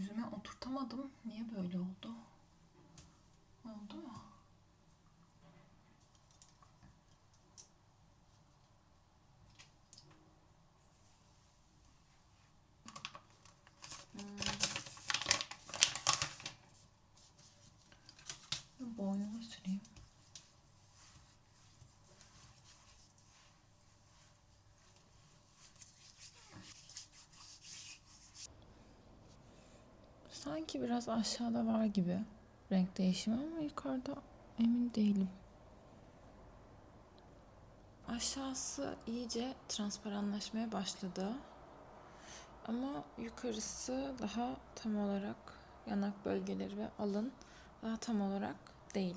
yüzüme oturtamadım. Niye böyle oldu? Oldu mu? Hmm. Boynuma süreyim. Sanki biraz aşağıda var gibi renk değişimi ama yukarıda emin değilim. Aşağısı iyice transparanlaşmaya başladı. Ama yukarısı daha tam olarak yanak bölgeleri ve alın daha tam olarak değil.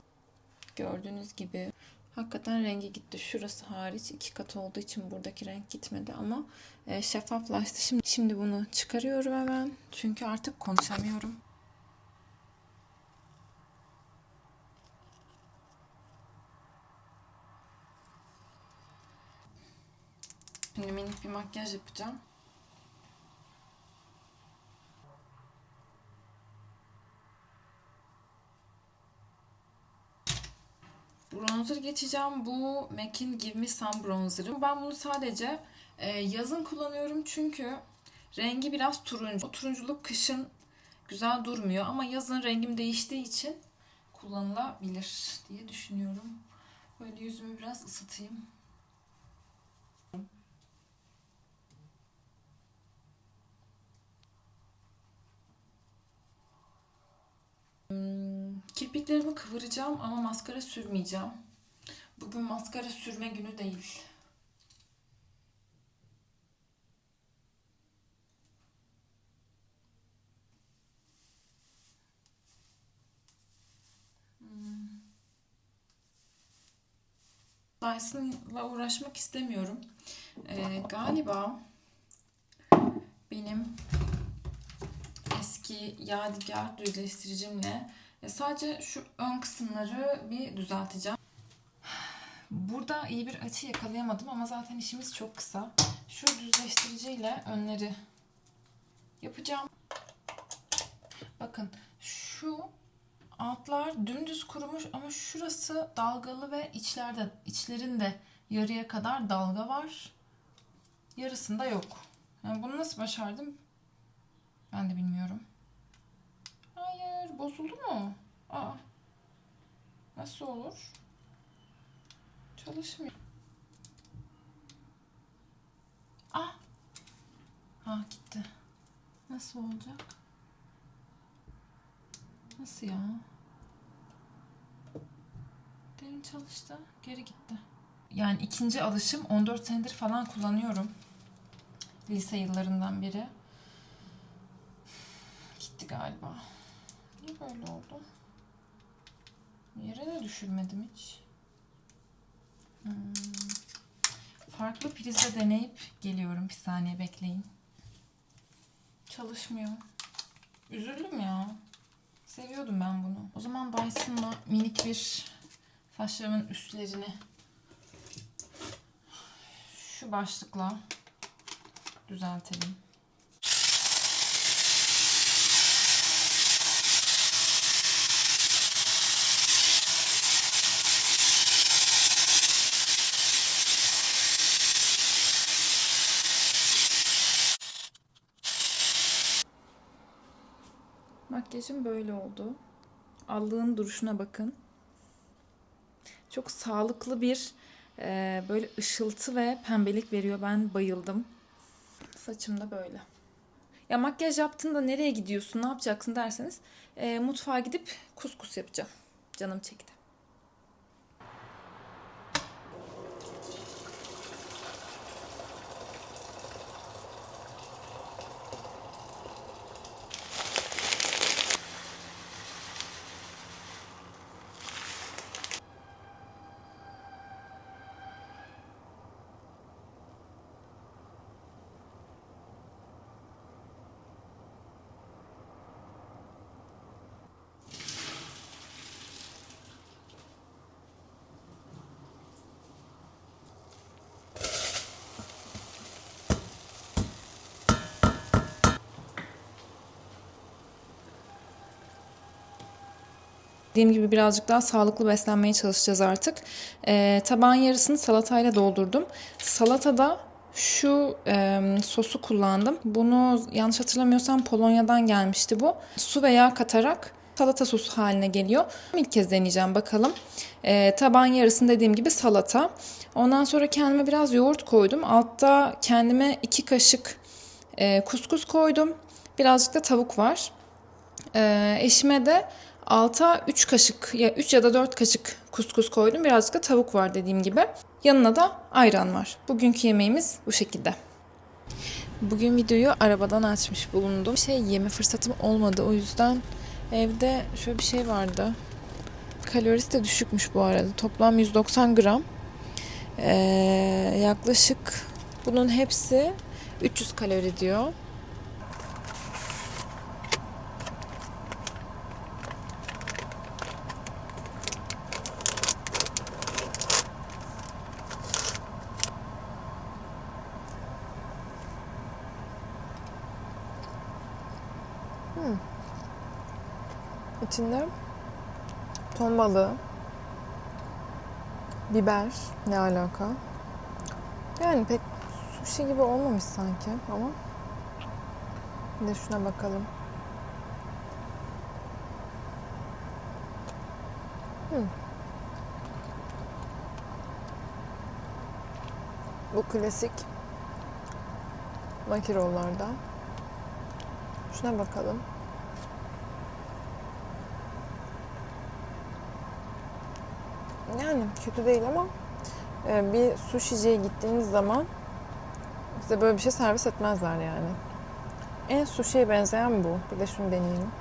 Gördüğünüz gibi hakikaten rengi gitti. Şurası hariç iki kat olduğu için buradaki renk gitmedi ama e, şeffaflaştı. Şimdi, şimdi bunu çıkarıyorum hemen. Çünkü artık konuşamıyorum. Şimdi minik bir makyaj yapacağım. Bronzer geçeceğim. Bu MAC'in Give Me Some Bronzer'ı. Ben bunu sadece e, yazın kullanıyorum çünkü rengi biraz turuncu. O turunculuk kışın güzel durmuyor ama yazın rengim değiştiği için kullanılabilir diye düşünüyorum. Böyle yüzümü biraz ısıtayım. Kirpiklerimi kıvıracağım ama maskara sürmeyeceğim. Bugün maskara sürme günü değil. Hmm. Dyson'la uğraşmak istemiyorum. Ee, galiba benim eski Yadigar düzleştiricimle e, sadece şu ön kısımları bir düzelteceğim. Burada iyi bir açı yakalayamadım ama zaten işimiz çok kısa. Şu düzleştiriciyle önleri yapacağım. Bakın şu altlar dümdüz kurumuş ama şurası dalgalı ve içlerde içlerinde yarıya kadar dalga var. Yarısında yok. Yani bunu nasıl başardım ben de bilmiyorum. Bozuldu mu? Aa. Nasıl olur? Çalışmıyor. Ah. Ha gitti. Nasıl olacak? Nasıl ya? Derin çalıştı. Geri gitti. Yani ikinci alışım 14 senedir falan kullanıyorum. Lise yıllarından beri gitti galiba. Niye böyle oldu? Yere de düşürmedim hiç. Hmm. Farklı prizle deneyip geliyorum. Bir saniye bekleyin. Çalışmıyor. Üzüldüm ya. Seviyordum ben bunu. O zaman Dyson'la minik bir saçlarımın üstlerini şu başlıkla düzeltelim. Makyajım böyle oldu. Allığın duruşuna bakın. Çok sağlıklı bir e, böyle ışıltı ve pembelik veriyor. Ben bayıldım. Saçım da böyle. Ya makyaj yaptığında nereye gidiyorsun, ne yapacaksın derseniz e, mutfağa gidip kuskus yapacağım. Canım çekti. Dediğim gibi birazcık daha sağlıklı beslenmeye çalışacağız artık. Ee, tabağın yarısını salatayla doldurdum. Salatada şu e, sosu kullandım. Bunu yanlış hatırlamıyorsam Polonya'dan gelmişti bu. Su ve yağ katarak salata sosu haline geliyor. İlk kez deneyeceğim bakalım. E, taban yarısını dediğim gibi salata. Ondan sonra kendime biraz yoğurt koydum. Altta kendime iki kaşık e, kuskus koydum. Birazcık da tavuk var. E, eşime de alta 3 kaşık ya 3 ya da 4 kaşık kuskus koydum. Birazcık da tavuk var dediğim gibi. Yanına da ayran var. Bugünkü yemeğimiz bu şekilde. Bugün videoyu arabadan açmış bulundum. Şey yeme fırsatım olmadı. O yüzden evde şöyle bir şey vardı. Kalorisi de düşükmüş bu arada. Toplam 190 gram. Ee, yaklaşık bunun hepsi 300 kalori diyor. Hmm. İçinde ton balığı, biber ne alaka? Yani pek sushi gibi olmamış sanki ama bir de şuna bakalım. Hmm. Bu klasik makirollardan. Şuna bakalım. Yani kötü değil ama e, bir sushi'ciye gittiğiniz zaman size böyle bir şey servis etmezler yani. En sushi'ye benzeyen bu. Bir de şunu deneyeyim.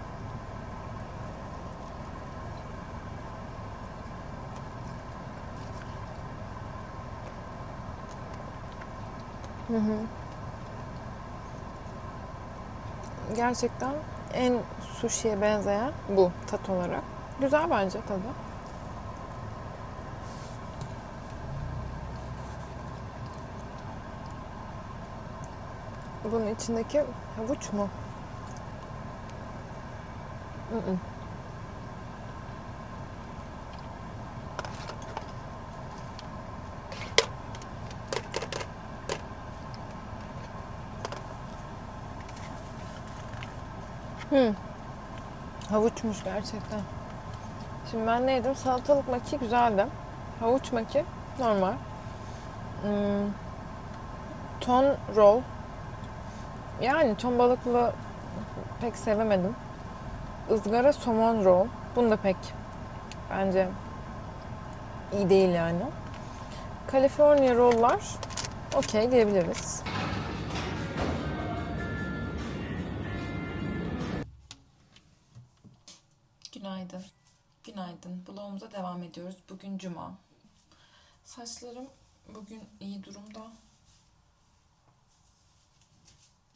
Hı hı. Gerçekten en sushi'ye benzeyen bu tat olarak. Güzel bence tadı. Bunun içindeki havuç mu? Hı -hı. Hı. Havuçmuş gerçekten. Şimdi ben ne yedim? Salatalık maki güzeldi. Havuç maki normal. Hmm. Ton roll yani ton balıklı pek sevemedim. Izgara somon roll. Bunu da pek bence iyi değil yani. California roll'lar okey diyebiliriz. Günaydın. Günaydın. Blogumuza devam ediyoruz. Bugün cuma. Saçlarım bugün iyi durumda.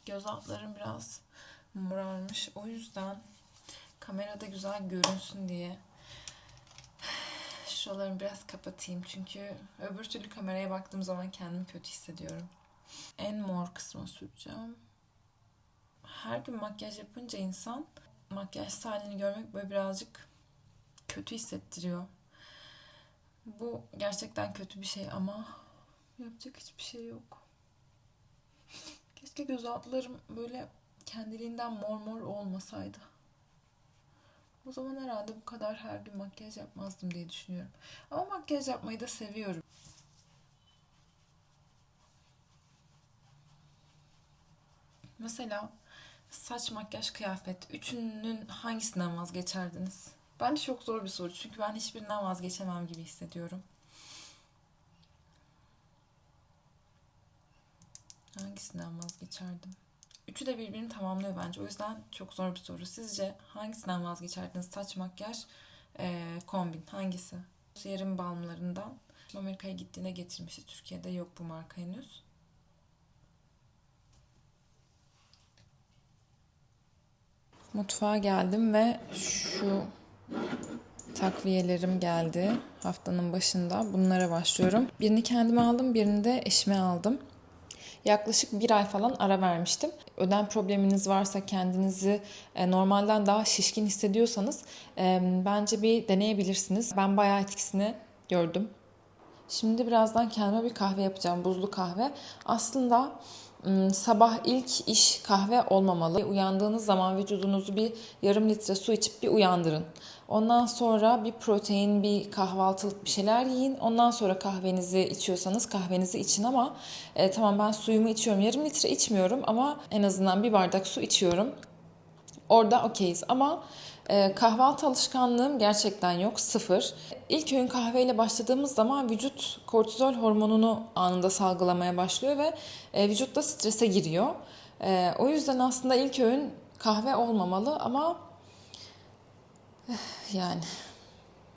Göz altlarım biraz morarmış. O yüzden kamerada güzel görünsün diye şuralarımı biraz kapatayım. Çünkü öbür türlü kameraya baktığım zaman kendimi kötü hissediyorum. En mor kısmı süreceğim. Her gün makyaj yapınca insan makyaj halini görmek böyle birazcık kötü hissettiriyor. Bu gerçekten kötü bir şey ama yapacak hiçbir şey yok. Keşke göz altlarım böyle kendiliğinden mor mor olmasaydı. O zaman herhalde bu kadar her gün makyaj yapmazdım diye düşünüyorum. Ama makyaj yapmayı da seviyorum. Mesela saç, makyaj, kıyafet. Üçünün hangisinden vazgeçerdiniz? Bence çok zor bir soru. Çünkü ben hiçbirinden vazgeçemem gibi hissediyorum. Hangisinden vazgeçerdim? Üçü de birbirini tamamlıyor bence. O yüzden çok zor bir soru. Sizce hangisinden vazgeçerdiniz? Saç, makyaj, e, kombin. Hangisi? Yarım balmlarından. Amerika'ya gittiğinde getirmişti. Türkiye'de yok bu marka henüz. Mutfağa geldim ve şu takviyelerim geldi haftanın başında. Bunlara başlıyorum. Birini kendime aldım, birini de eşime aldım. Yaklaşık bir ay falan ara vermiştim. Ödem probleminiz varsa kendinizi e, normalden daha şişkin hissediyorsanız e, bence bir deneyebilirsiniz. Ben bayağı etkisini gördüm. Şimdi birazdan kendime bir kahve yapacağım. Buzlu kahve. Aslında sabah ilk iş kahve olmamalı. Uyandığınız zaman vücudunuzu bir yarım litre su içip bir uyandırın. Ondan sonra bir protein, bir kahvaltılık bir şeyler yiyin. Ondan sonra kahvenizi içiyorsanız kahvenizi için ama e, tamam ben suyumu içiyorum. Yarım litre içmiyorum ama en azından bir bardak su içiyorum. Orada okeyiz ama e, kahvaltı alışkanlığım gerçekten yok, sıfır. İlk öğün kahveyle başladığımız zaman vücut kortizol hormonunu anında salgılamaya başlıyor ve e, vücut da strese giriyor. E, o yüzden aslında ilk öğün kahve olmamalı ama yani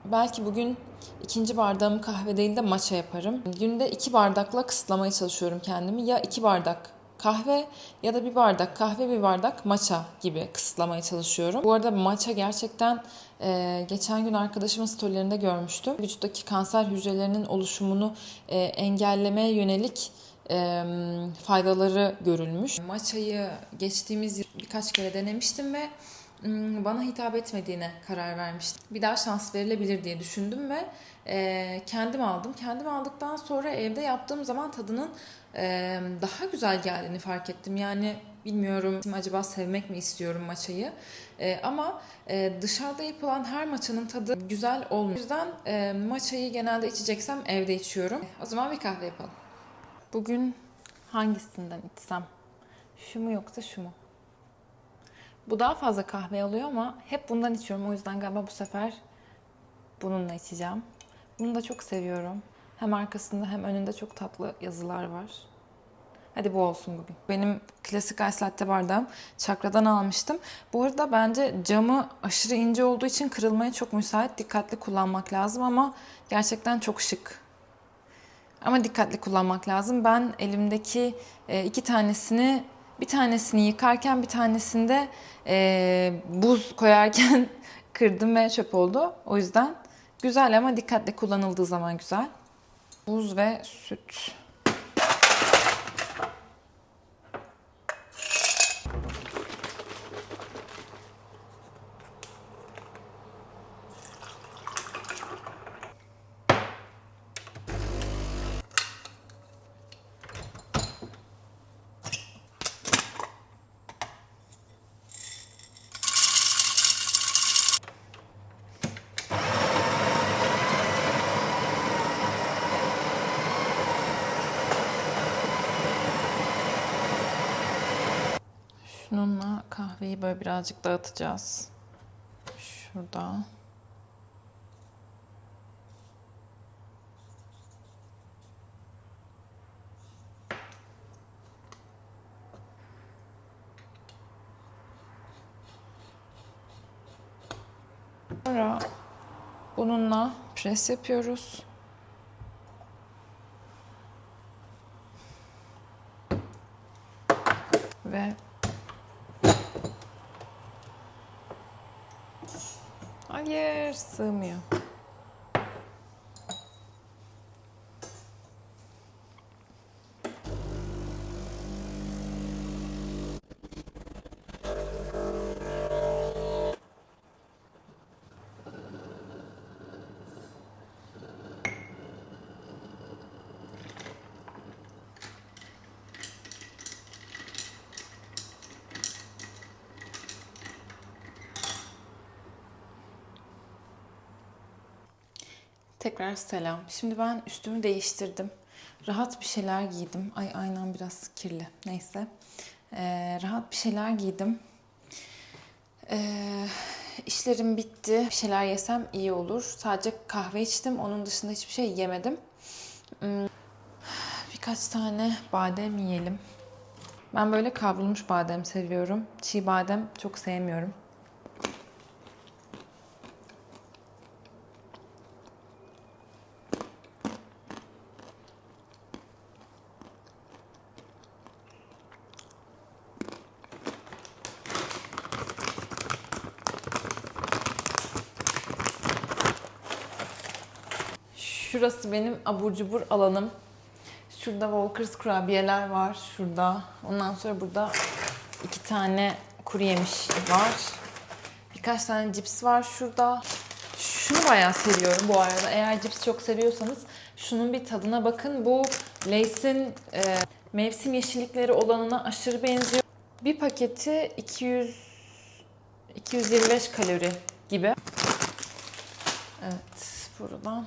belki bugün ikinci bardağımı kahve değil de matcha yaparım. Günde iki bardakla kısıtlamaya çalışıyorum kendimi. Ya iki bardak kahve ya da bir bardak kahve bir bardak matcha gibi kısıtlamaya çalışıyorum. Bu arada matcha gerçekten e, geçen gün arkadaşımın storylerinde görmüştüm. Vücuttaki kanser hücrelerinin oluşumunu e, engellemeye yönelik e, faydaları görülmüş. Matcha'yı geçtiğimiz birkaç kere denemiştim ve bana hitap etmediğine karar vermiştim. Bir daha şans verilebilir diye düşündüm ve e, kendim aldım. Kendim aldıktan sonra evde yaptığım zaman tadının e, daha güzel geldiğini fark ettim. Yani bilmiyorum acaba sevmek mi istiyorum maçayı. E, ama dışarıda yapılan her maçanın tadı güzel olmuyor. O yüzden maçayı genelde içeceksem evde içiyorum. O zaman bir kahve yapalım. Bugün hangisinden içsem? Şu mu yoksa şu mu? Bu daha fazla kahve alıyor ama hep bundan içiyorum. O yüzden galiba bu sefer bununla içeceğim. Bunu da çok seviyorum. Hem arkasında hem önünde çok tatlı yazılar var. Hadi bu olsun bugün. Benim klasik ice latte bardağım. Çakradan almıştım. Bu arada bence camı aşırı ince olduğu için kırılmaya çok müsait. Dikkatli kullanmak lazım ama gerçekten çok şık. Ama dikkatli kullanmak lazım. Ben elimdeki e, iki tanesini bir tanesini yıkarken bir tanesinde e, buz koyarken kırdım ve çöp oldu. O yüzden güzel ama dikkatli kullanıldığı zaman güzel. Buz ve süt. Şununla kahveyi böyle birazcık dağıtacağız. Şurada. Sonra bununla pres yapıyoruz. Ve Hayır, sığmıyor. Tekrar selam. Şimdi ben üstümü değiştirdim. Rahat bir şeyler giydim. Ay aynen biraz kirli. Neyse. Ee, rahat bir şeyler giydim. Ee, işlerim bitti. Bir şeyler yesem iyi olur. Sadece kahve içtim. Onun dışında hiçbir şey yemedim. Hmm, Birkaç tane badem yiyelim. Ben böyle kavrulmuş badem seviyorum. Çiğ badem çok sevmiyorum. Şurası benim abur cubur alanım. Şurada Walker's kurabiyeler var. Şurada. Ondan sonra burada iki tane kuru yemiş var. Birkaç tane cips var şurada. Şunu bayağı seviyorum bu arada. Eğer cips çok seviyorsanız şunun bir tadına bakın. Bu Lay's'in e, mevsim yeşillikleri olanına aşırı benziyor. Bir paketi 200 225 kalori gibi. Evet, buradan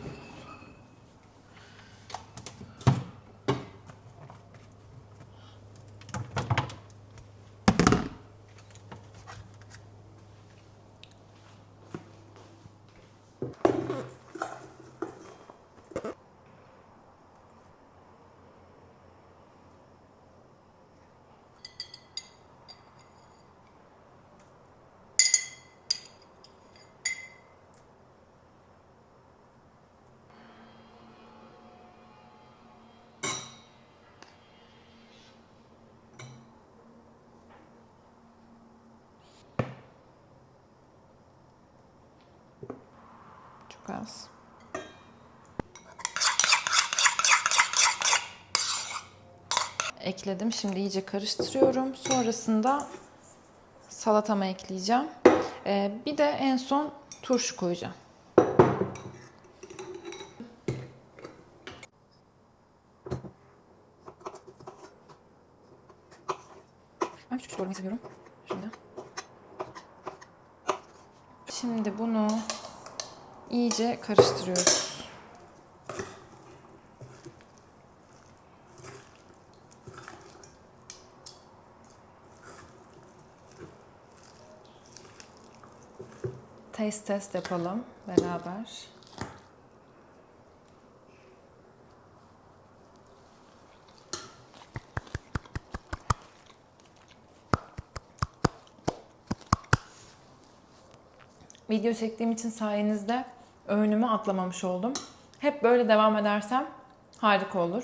çok az. Ekledim. Şimdi iyice karıştırıyorum. Sonrasında salatama ekleyeceğim. Ee, bir de en son turşu koyacağım. Ben küçük doğramayı seviyorum. Şöyle. Şimdi bunu iyice karıştırıyoruz. Taste test yapalım beraber. Video çektiğim için sayenizde öğünümü atlamamış oldum. Hep böyle devam edersem harika olur.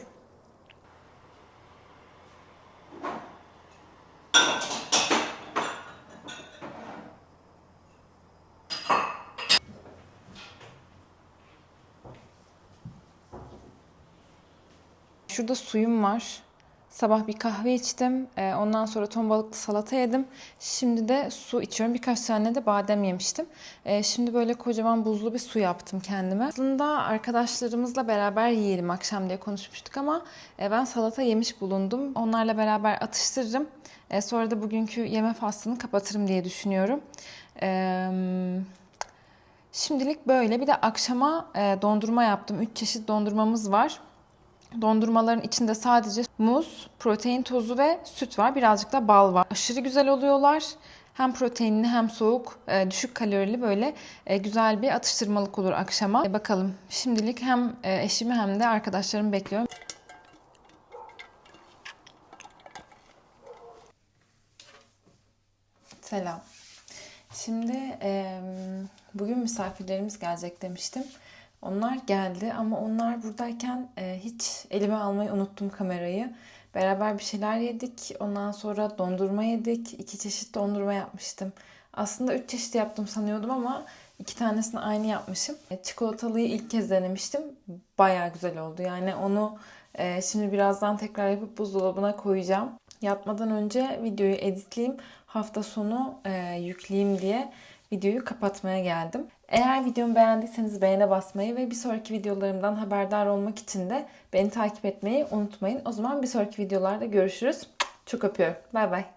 Şurada suyum var. Sabah bir kahve içtim. Ee, Ondan sonra ton balıklı salata yedim. Şimdi de su içiyorum. Birkaç tane de badem yemiştim. Ee, Şimdi böyle kocaman buzlu bir su yaptım kendime. Aslında arkadaşlarımızla beraber yiyelim akşam diye konuşmuştuk ama e, ben salata yemiş bulundum. Onlarla beraber atıştırırım. E, Sonra da bugünkü yeme faslını kapatırım diye düşünüyorum. Şimdilik böyle. Bir de akşama e, dondurma yaptım. 3 çeşit dondurmamız var. Dondurmaların içinde sadece muz, protein tozu ve süt var. Birazcık da bal var. Aşırı güzel oluyorlar. Hem proteinli hem soğuk, e, düşük kalorili böyle e, güzel bir atıştırmalık olur akşama. E, bakalım. Şimdilik hem eşimi hem de arkadaşlarımı bekliyorum. Selam. Şimdi bugün misafirlerimiz gelecek demiştim. Onlar geldi ama onlar buradayken e, hiç elime almayı unuttum kamerayı. Beraber bir şeyler yedik. Ondan sonra dondurma yedik. İki çeşit dondurma yapmıştım. Aslında üç çeşit yaptım sanıyordum ama iki tanesini aynı yapmışım. E, çikolatalıyı ilk kez denemiştim. Baya güzel oldu. Yani onu e, şimdi birazdan tekrar yapıp buzdolabına koyacağım. Yatmadan önce videoyu editleyeyim. Hafta sonu e, yükleyeyim diye videoyu kapatmaya geldim. Eğer videomu beğendiyseniz beğene basmayı ve bir sonraki videolarımdan haberdar olmak için de beni takip etmeyi unutmayın. O zaman bir sonraki videolarda görüşürüz. Çok öpüyorum. Bay bay.